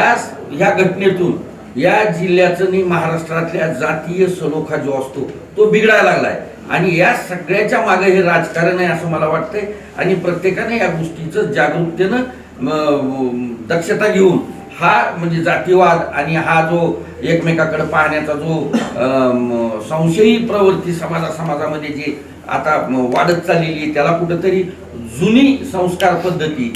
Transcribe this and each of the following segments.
त्यास ह्या घटनेतून या जिल्ह्याचं आणि महाराष्ट्रातल्या जातीय सलोखा जो असतो तो बिघडायला लागलाय. आणि या सगळ्याच्या मागे हे राजकारण आहे असं मला वाटतंय. आणि प्रत्येकाने या गोष्टीचं जागरूकतेनं दक्षता घेऊन हा म्हणजे जातीवाद आणि हा जो एकमेकाकडे पाहण्याचा जो संशयी प्रवृत्ती समाजा समाजामध्ये जे आता वाढत चाललेली आहे. त्याला कुठंतरी जुनी संस्कार पद्धती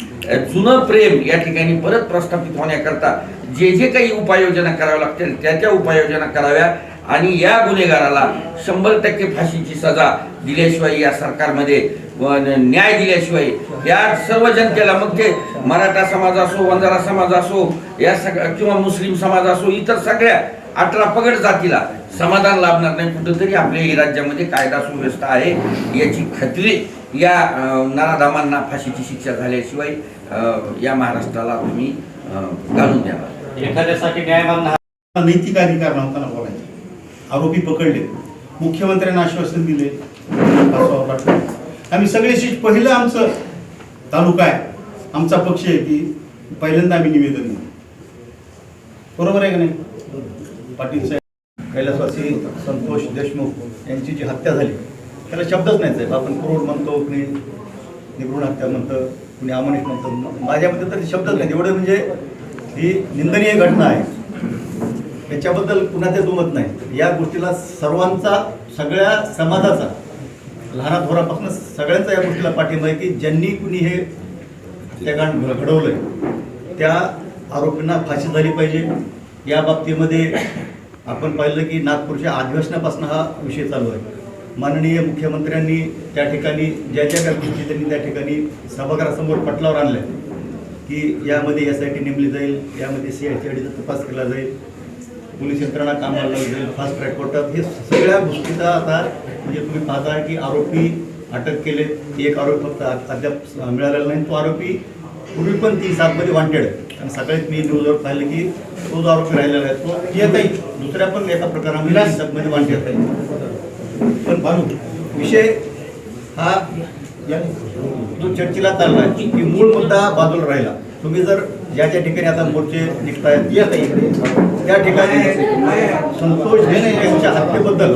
जुनं प्रेम या ठिकाणी परत प्रस्थापित होण्याकरता जे जे काही उपाययोजना कराव्या लागतील त्या त्या उपाययोजना कराव्या. आणि या गुन्हेगाराला शंभर टक्के फाशीची सजा दिल्याशिवाय या सरकारमध्ये न्याय दिल्याशिवाय या सर्व जनतेला मग ते मराठा समाज असो वंजारा समाज असो या सगळ्या किंवा मुस्लिम समाज असो इतर सगळ्या अठरा पगड जातीला समाधान लाभणार नाही. कुठंतरी आपल्या राज्यामध्ये कायदा सुव्यवस्था आहे. याची खात्री या नाराधामांना नराधामांना फाशीची शिक्षा झाल्याशिवाय या महाराष्ट्राला तुम्ही घालून द्यावा एखाद्यासाठी न्यायमान नैतिक अधिकार नव्हता ना आरोपी पकडले. मुख्यमंत्र्यांना आश्वासन दिले. आम्ही सगळे आम्ही पहिलं आमचं तालुका आहे. आमचा पक्ष आहे की पहिल्यांदा आम्ही निवेदन दिलं. बरोबर आहे का नाही? पाटील साहेब कैलासवासी संतोष देशमुख यांची जी हत्या झाली त्याला शब्दच नाही साहेब. आपण क्रूर म्हणतो कुणी निगृण हत्या म्हणतं कुणी अमानित म्हणतं माझ्यामध्ये तर शब्दच नाही. एवढं म्हणजे ही निंदनीय घटना आहे. याच्याबद्दल कुणाचे दुमत नाही. या गोष्टीला सर्वांचा सगळ्या समाजाचा लहाना थोरापासून सगळ्यांचा या गोष्टीला पाठिंबा आहे की ज्यांनी कुणी हे हत्याकांड घडवलं त्या आरोपींना फाशी झाली पाहिजे. या बाबतीमध्ये आपण पाहिलं की नागपूरच्या अधिवेशनापासून हा विषय चालू आहे. माननीय मुख्यमंत्र्यांनी त्या ठिकाणी ज्या ज्या काही गोष्टी त्यांनी त्या ठिकाणी सभागृहासमोर पटलावर आणल्या की यामध्ये एस आय टी नेमली जाईल यामध्ये सी आय सी आय तपास केला जाईल पोलीस यंत्रणा कामाला जाईल फास्ट ट्रॅक कोर्टात हे सगळ्या गोष्टीचा आता म्हणजे तुम्ही पाहता की आरोपी अटक केले एक आरोपी फक्त अद्याप मिळालेला नाही तो आरोपी पूर्वी पण ती सातमध्ये वांटेड आहे. आणि सकाळीच मी न्यूजवर पाहिलं की तो जो आरोपी राहिलेला आहे तो येतही. दुसऱ्या पण एका प्रकारामध्ये सातमध्ये वांटेड आहे पण बालू विषय हा जो चर्चेला चाललाय की मूळ मुद्दा बाजूला राहिला. तुम्ही जर ज्या ज्या ठिकाणी आता मोर्चे निघतायत या काही इकडे त्या ठिकाणी संतोष देणे यांच्या हत्येबद्दल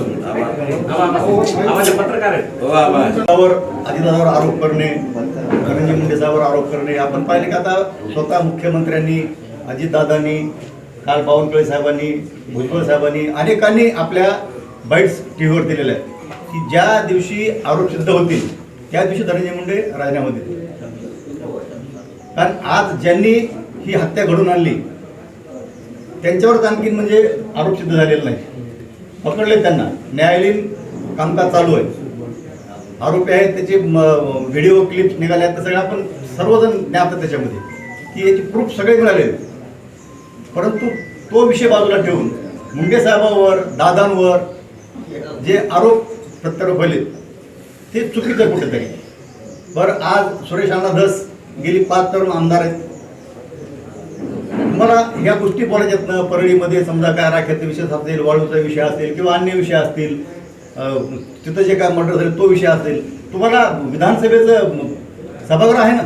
पत्रकार आहे वा वा. दादावर आदिदादावर आरोप करणे धनंजय मुंडे आरोप करणे आपण पाहिले की आता स्वतः मुख्यमंत्र्यांनी अजितदादांनी काल बावनकुळे साहेबांनी भुजबळ साहेबांनी अनेकांनी आपल्या बाईट्स टी व्हीवर दिलेल्या आहेत. की ज्या दिवशी आरोप सिद्ध होतील त्या दिवशी धनंजय मुंडे राजीनामा देतील. कारण आज ज्यांनी ही हत्या घडून आणली त्यांच्यावरच आणखीन म्हणजे आरोप सिद्ध झालेला नाही पकडले त्यांना. न्यायालयीन कामकाज चालू आहे. आरोपी आहेत त्याचे व्हिडिओ क्लिप्स निघाले आहेत ते सगळं आपण सर्वजण ज्ञात त्याच्यामध्ये. की याचे प्रूफ सगळे मिळाले आहेत. परंतु तो विषय बाजूला ठेवून मुंडे साहेबांवर दादांवर जे आरोप प्रत्यारोप झाले ते चुकीचं कुठेतरी. बरं आज सुरेश अण्णा धस गेली पाच तरुण आमदार आहेत. तुम्हाला ह्या गोष्टी बोलायच्यात ना परळीमध्ये समजा काय राख्याचा विषय असेल वाळूचा विषय असेल किंवा अन्य विषय असतील तिथं जे काय मर्डर झाले तो विषय असेल. तुम्हाला विधानसभेचं सभागृह आहे ना?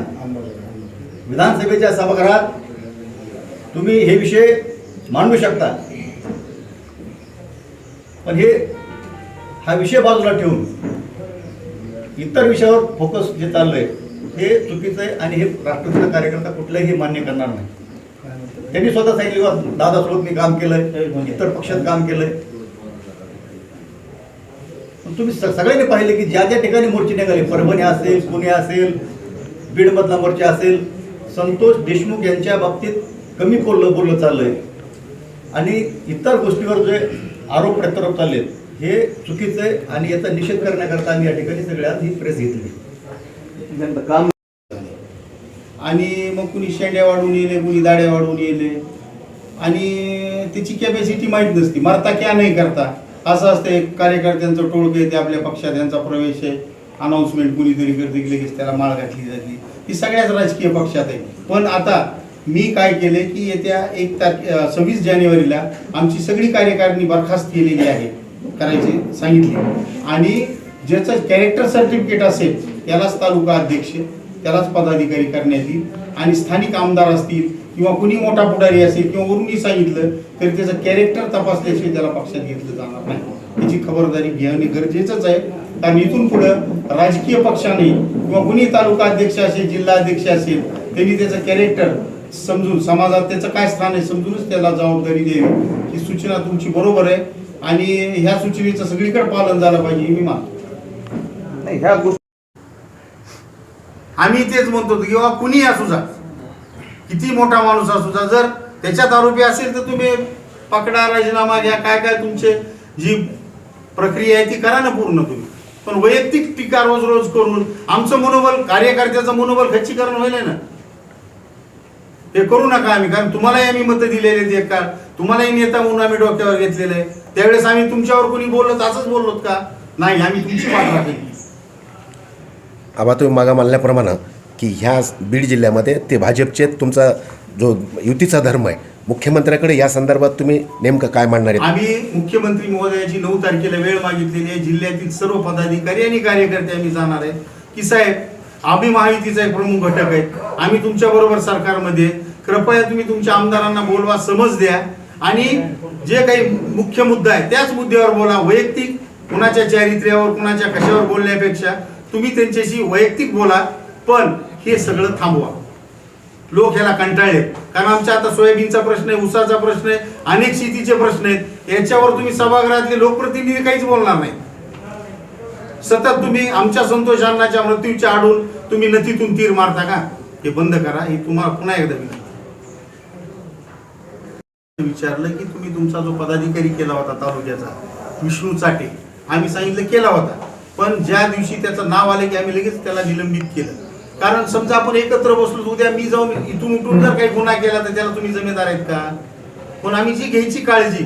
विधानसभेच्या सभागृहात तुम्ही हे विषय मांडू शकता. पण हे हा विषय बाजूला ठेवून इतर विषयावर फोकस जे चाललंय हे चुकीचं आहे आणि हे राष्ट्रवादीचा कार्यकर्ता कुठलाही मान्य करणार नाही. त्यांनी स्वतः सांगितलं दादा सोबत मी काम केलंय इतर पक्षात काम केलंय. तुम्ही स- सगळ्यांनी पाहिले की ज्या ज्या ठिकाणी मोर्चे निघाले परभणी असेल पुणे असेल बीडमधला मोर्चा असेल संतोष देशमुख यांच्या बाबतीत कमी बोललं बोललं चाललंय. आणि इतर गोष्टीवर जे आरोप प्रत्यारोप चाललेत हे चुकीचं आहे आणि याचा निषेध करण्याकरता आम्ही या ठिकाणी सगळ्यात ही प्रेस घेतली. काम आणि मग कुणी शेंड्या वाढवून येले कुणी दाड्या वाढवून येले. आणि त्याची कॅपॅसिटी माहीत नसती. मरता क्या नाही करता? असं असतं एक कार्यकर्त्यांचं टोळकं येते आपल्या पक्षात यांचा प्रवेश आहे. अनाऊन्समेंट कुणीतरी करते की लगेच त्याला माळ घातली जाते. ही सगळ्याच राजकीय पक्षात आहे. पण आता मी काय केले की येत्या एक तारखे सव्वीस जानेवारीला आमची सगळी कार्यकारिणी बरखास्त केलेली आहे करायची सांगितली. आणि ज्याचं कॅरेक्टर सर्टिफिकेट असेल त्यालाच तालुका अध्यक्ष त्यालाच पदाधिकारी करण्यात येईल. आणि स्थानिक आमदार असतील किंवा कुणी मोठा पुढारी असेल किंवा वरूनही सांगितलं तरी त्याचं कॅरेक्टर तपासल्याशिवाय त्याला पक्षात घेतलं जाणार नाही. त्याची खबरदारी घेणे गरजेचंच आहे. कारण इथून पुढं राजकीय पक्षाने किंवा कुणी तालुका अध्यक्ष असेल जिल्हा अध्यक्ष असेल त्यांनी त्याचं कॅरेक्टर समजून समाजात त्याचं काय स्थान आहे समजूनच त्याला जबाबदारी द्यावी. ही सूचना तुमची बरोबर आहे. आणि ह्या सूचनेचं सगळीकडे पालन झालं पाहिजे मी मानतो. ह्या गोष्टी आम्ही तेच म्हणतो किंवा कुणी असू जा किती मोठा माणूस असू जर त्याच्यात आरोपी असेल तर तुम्ही पकडा राजीनामा घ्या काय काय तुमचे जी प्रक्रिया आहे ती करा ना पूर्ण तुम्ही. पण वैयक्तिक टीका रोज रोज करून आमचं मनोबल कार्यकर्त्याचं मनोबल खच्चीकरण होईल ना. हे करू नका आम्ही कारण तुम्हालाही आम्ही मतं दिलेले आहेत एक तुम्हालाही नेता म्हणून आम्ही डोक्यावर घेतलेलं आहे. त्यावेळेस आम्ही तुमच्यावर कोणी बोललो असंच बोललोत का? नाही आम्ही तुमची मात आबा तुम्ही मागा म्हणल्याप्रमाणे की ह्या बीड जिल्ह्यामध्ये ते भाजपचे तुमचा जो युतीचा धर्म आहे मुख्यमंत्र्याकडे या संदर्भात तुम्ही नेमकं काय मांडणार आहे आम्ही मुख्यमंत्री महोदयाची नऊ तारखेला वेळ मागितलेली आहे. जिल्ह्यातील सर्व पदाधिकारी आणि कार्यकर्ते आम्ही जाणार आहे की साहेब आम्ही महायुतीचा एक प्रमुख घटक आहे. आम्ही तुमच्या बरोबर सरकारमध्ये कृपया तुम्ही तुमच्या आमदारांना बोलवा समज द्या. आणि जे काही मुख्य मुद्दा आहे त्याच मुद्द्यावर बोला. वैयक्तिक कुणाच्या चारित्र्यावर कुणाच्या कशावर बोलण्यापेक्षा तुम्ही त्यांच्याशी वैयक्तिक बोला. पण हे सगळं थांबवा. लोक ह्याला कंटाळले. कारण आमच्या आता सोयाबीनचा प्रश्न आहे उसाचा प्रश्न आहे अनेक शेतीचे प्रश्न आहेत. याच्यावर तुम्ही सभागृहातले लोकप्रतिनिधी काहीच बोलणार नाही सतत तुम्ही आमच्या संतोष अण्णाच्या मृत्यूच्या आडून तुम्ही नथीतून तीर मारता का? हे बंद करा. हे तुम्हाला पुन्हा एकदा विनंती विचारलं की तुम्ही तुमचा जो पदाधिकारी केला होता तालुक्याचा विष्णू चाटे आम्ही सांगितलं केला होता. पण ज्या दिवशी त्याचं नाव आलं की आम्ही लगेच त्याला निलंबित केलं. कारण समजा आपण एकत्र बसलो उद्या मी जाऊन इथून उठून जर काही गुन्हा केला तर त्याला तुम्ही जमेदार आहेत का? पण आम्ही जी घ्यायची काळजी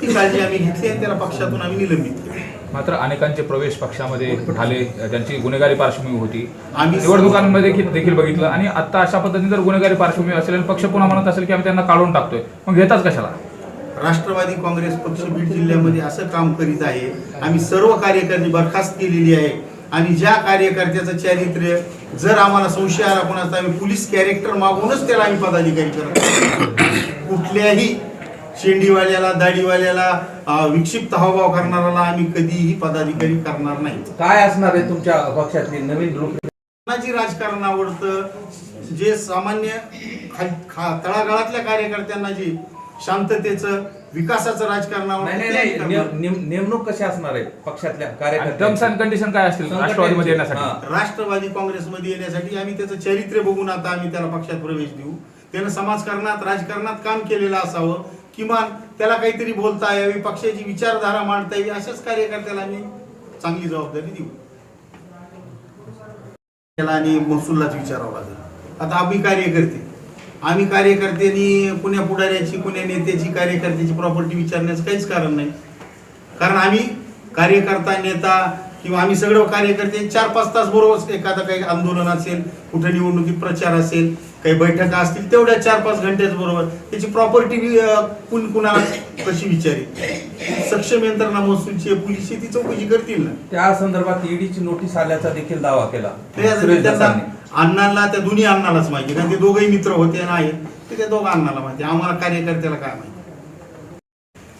ती काळजी आम्ही घेतली आणि त्याला पक्षातून आम्ही निलंबित केलं. मात्र अनेकांचे प्रवेश पक्षामध्ये झाले त्यांची गुन्हेगारी पार्श्वभूमी होती. आम्ही निवडणुकांमध्ये देखील देखील बघितलं. आणि आता अशा पद्धतीने जर गुन्हेगारी पार्श्वभूमी असेल आणि पक्ष पुन्हा म्हणत असेल की आम्ही त्यांना काढून टाकतोय मग घेताच कशाला? राष्ट्रवादी काँग्रेस पक्ष बीड जिल्ह्यामध्ये असं काम करीत आहे. आम्ही सर्व कार्यकर्ते बरखास्त केलेली आहे. आणि ज्या कार्यकर्त्याचं चारित्र्य जर आम्हाला संशय आला कोणाचा आम्ही पोलीस कॅरेक्टर मागूनच त्याला आम्ही पदाधिकारी करतो कुठल्याही शेंडीवाल्याला दाढीवाल्याला विक्षिप्त हावभाव करणाऱ्याला आम्ही कधीही पदाधिकारी करणार नाही. काय असणार आहे तुमच्या पक्षातली नवीन रूप कोणाची राजकारण आवडतं? जे सामान्य खा- तळागाळातल्या कार्यकर्त्यांना जे शांततेचं विकासाचं राजकारण नाही आवडतं नाही ते आम्ही नाही. करणार. नेम- नेम- नेमणूक कशी असणार आहे पक्षातल्या टर्म्स अँड कार्यकर्त्यांची? कंडिशन काय असतील राष्ट्रवादीमध्ये येण्यासाठी? हां. राष्ट्रवादी काँग्रेसमध्ये येण्यासाठी आम्ही त्याचं चरित्र बघून आता आम्ही त्याला पक्षात प्रवेश देऊ. त्यानं समाजकारणात राजकारणात काम केलेलं असावं. किमान त्याला काहीतरी बोलता यावी पक्षाची विचारधारा मांडता यावी अशाच कार्यकर्त्याला आम्ही चांगली जबाबदारी देऊ. त्याला आणि महसूललाच विचारावं लागेल. आता आम्ही कार्यकर्ते आम्ही कार्यकर्त्यांनी कुण्या पुढाऱ्याची कुण्या नेत्याची कार्यकर्त्याची प्रॉपर्टी विचारण्याचं काहीच कारण नाही. कारण आम्ही कार्यकर्ता नेता किंवा आम्ही सगळं कार्यकर्ते चार पाच तास बरोबर एखादं काही आंदोलन असेल कुठं निवडणुकीत प्रचार असेल काही बैठका असतील तेवढ्या चार पाच घंट्याच बरोबर. त्याची प्रॉपर्टी कुण कुणाला कशी विचारेल? सक्षम यंत्रणा महसूलची पोलीस ती चौकशी करतील ना. त्या संदर्भात ईडीची नोटीस आल्याचा देखील दावा केला. अण्णांना त्या दोन्ही अण्णालाच माहिती कारण ते दोघंही मित्र होते ना आहेत. ते त्या दोघं अण्णाला माहिती आम्हाला कार्यकर्त्याला काय माहिती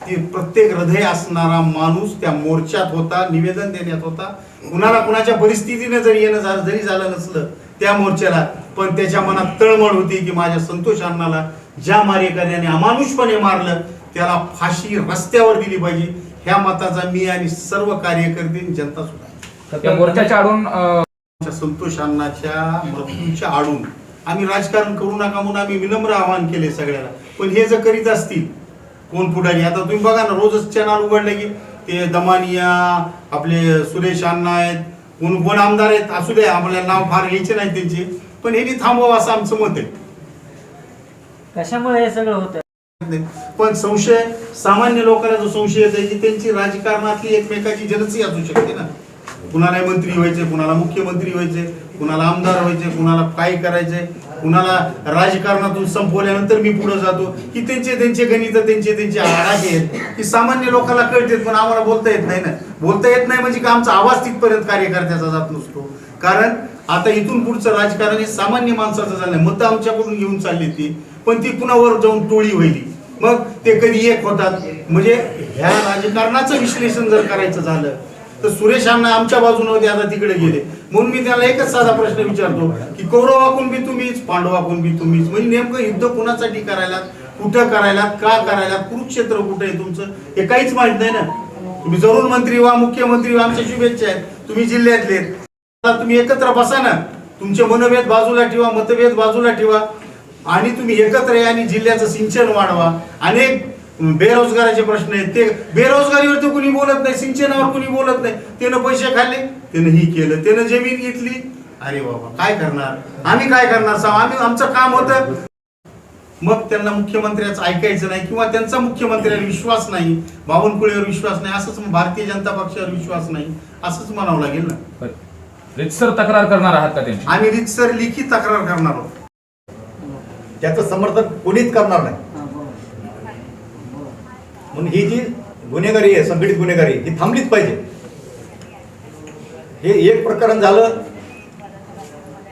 ते प्रत्येक हृदय असणारा माणूस त्या मोर्चात होता निवेदन देण्यात होता. कुणाला कुणाच्या परिस्थितीने जरी येणं झालं जरी झालं नसलं त्या मोर्चाला पण त्याच्या मनात तळमळ होती की माझ्या संतोष अण्णाला ज्या मारेकऱ्याने अमानुषपणे मारलं त्याला फाशी रस्त्यावर दिली पाहिजे. ह्या मताचा मी आणि सर्व कार्यकर्ते जनता सुद्धा. मोर्चाच्या आडून संतोष अण्णाच्या मृत्यूच्या आडून. आम्ही राजकारण करू नका म्हणून आम्ही विनम्र आवाहन केले सगळ्याला. पण हे जर करीत असतील कोण पुढारी? आता तुम्ही बघा ना रोजच चॅनल उघडले की ते दमानिया आपले सुरेश अण्णा आहेत कोण कोण आमदार आहेत असू द्या आपल्याला नाव फार घ्यायचे नाही त्यांचे. पण हे थांबवावं असं आमचं मत आहे. कशामुळे हे सगळं होतं? पण संशय सामान्य लोकांना जो संशय येतो की त्यांची राजकारणातली एकमेकाची जलसी असू शकते ना. कुणाला मंत्री व्हायचे कुणाला मुख्यमंत्री व्हायचे कुणाला आमदार व्हायचे कुणाला काय करायचे कुणाला राजकारणातून संपवल्यानंतर मी पुढे जातो. की त्यांचे त्यांचे गणित त्यांचे त्यांचे आडाखे आहेत की सामान्य लोकांना कळतात पण आम्हाला बोलता येत नाही ना. बोलता येत नाही म्हणजे का आमचा आवाज तिथपर्यंत कार्यकर्त्याचा जात नसतो. कारण आता इथून पुढचं राजकारण हे सामान्य माणसाचं झालं मतं आमच्याकडून घेऊन चालली ती. पण ती पुन्हा वर जाऊन टोळी व्हायली. मग ते कधी एक होतात. म्हणजे ह्या राजकारणाचं विश्लेषण जर करायचं झालं तर सुरेश अण्णा आमच्या बाजूने होते आता तिकडे गेले. म्हणून मी त्याला एकच साधा प्रश्न विचारतो की कौरवाकून बी तुम्हीच पांडवाकून बी तुम्हीच. म्हणजे नेमकं युद्ध कुणासाठी करायला कुठं करायला का करायला कुरुक्षेत्र कुठं आहे तुमचं? हे काहीच माहीत नाही ना. तुम्ही जरूर मंत्री व्हा मुख्यमंत्री व्हा आमच्या शुभेच्छा आहेत. तुम्ही जिल्ह्यातले आहेत. तुम्ही एकत्र बसा ना. तुमचे मनभेद बाजूला ठेवा मतभेद बाजूला ठेवा. आणि तुम्ही एकत्र या आणि जिल्ह्याचं सिंचन वाढवा. अनेक बेरोजगाराचे प्रश्न आहेत. ते बेरोजगारीवर तर कुणी बोलत नाही सिंचनावर कुणी बोलत नाही. त्यानं पैसे खाल्ले त्यानं ही केलं त्यानं जमीन घेतली. अरे बाबा काय करणार? आम्ही काय करणार सांग? आम्ही आमचं काम होतं. मग त्यांना मुख्यमंत्र्याचं ऐकायचं नाही किंवा त्यांचा मुख्यमंत्र्यावर विश्वास नाही बावनकुळेवर विश्वास नाही असंच भारतीय जनता पक्षावर विश्वास नाही असंच म्हणावं लागेल ना. रितसर तक्रार करणार आहात का त्यांची? आम्ही रितसर लिखित तक्रार करणार आहोत. त्याचं समर्थन कोणीच करणार नाही. म्हणून ही जी गुन्हेगारी आहे संघटित गुन्हेगारी ही थांबलीच पाहिजे. हे एक प्रकरण झालं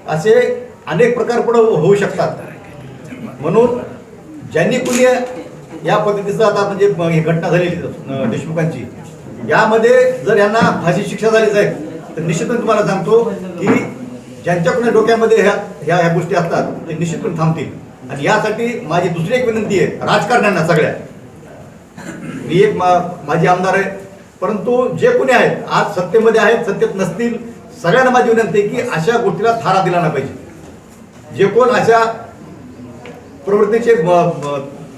असे अनेक प्रकार पुढे होऊ शकतात. म्हणून ज्यांनी कुणी या पद्धतीचं आता म्हणजे ही घटना झालेली देशमुखांची यामध्ये जर यांना फाशी शिक्षा झालीच आहे तर निश्चितपणे तुम्हाला सांगतो की ज्यांच्याकडून डोक्यामध्ये ह्या ह्या ह्या गोष्टी असतात ते निश्चितपणे थांबतील. आणि यासाठी माझी दुसरी एक विनंती आहे राजकारण्यांना सगळ्या. मी एक मा- माझी आमदार आहे परंतु जे कोणी आहेत आज सत्तेमध्ये आहेत सत्तेत नसतील सगळ्यांना माझी विनंती आहे की अशा गोष्टीला थारा दिला नाही पाहिजे. जे कोण अशा प्रवृत्तीचे म-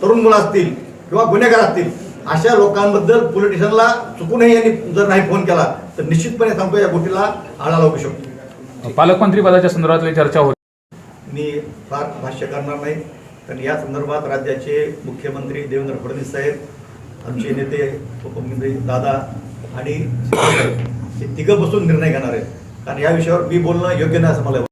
तरुण मुलं असतील किंवा गुन्हेगार असतील अशा लोकांबद्दल पोलिटिशियनला चुकूनही यांनी जर नाही फोन केला तर निश्चितपणे सांगतो या गोष्टीला आळा लागू शकतो पालकमंत्री पदाच्या संदर्भातली चर्चा होती मी फार भाष्य करणार नाही कारण या संदर्भात राज्याचे मुख्यमंत्री देवेंद्र फडणवीस साहेब आमचे नेते उपमुख्यमंत्री दादा आणि हे तिघं बसून निर्णय घेणार आहेत कारण या विषयावर मी बोलणं योग्य नाही असं मला.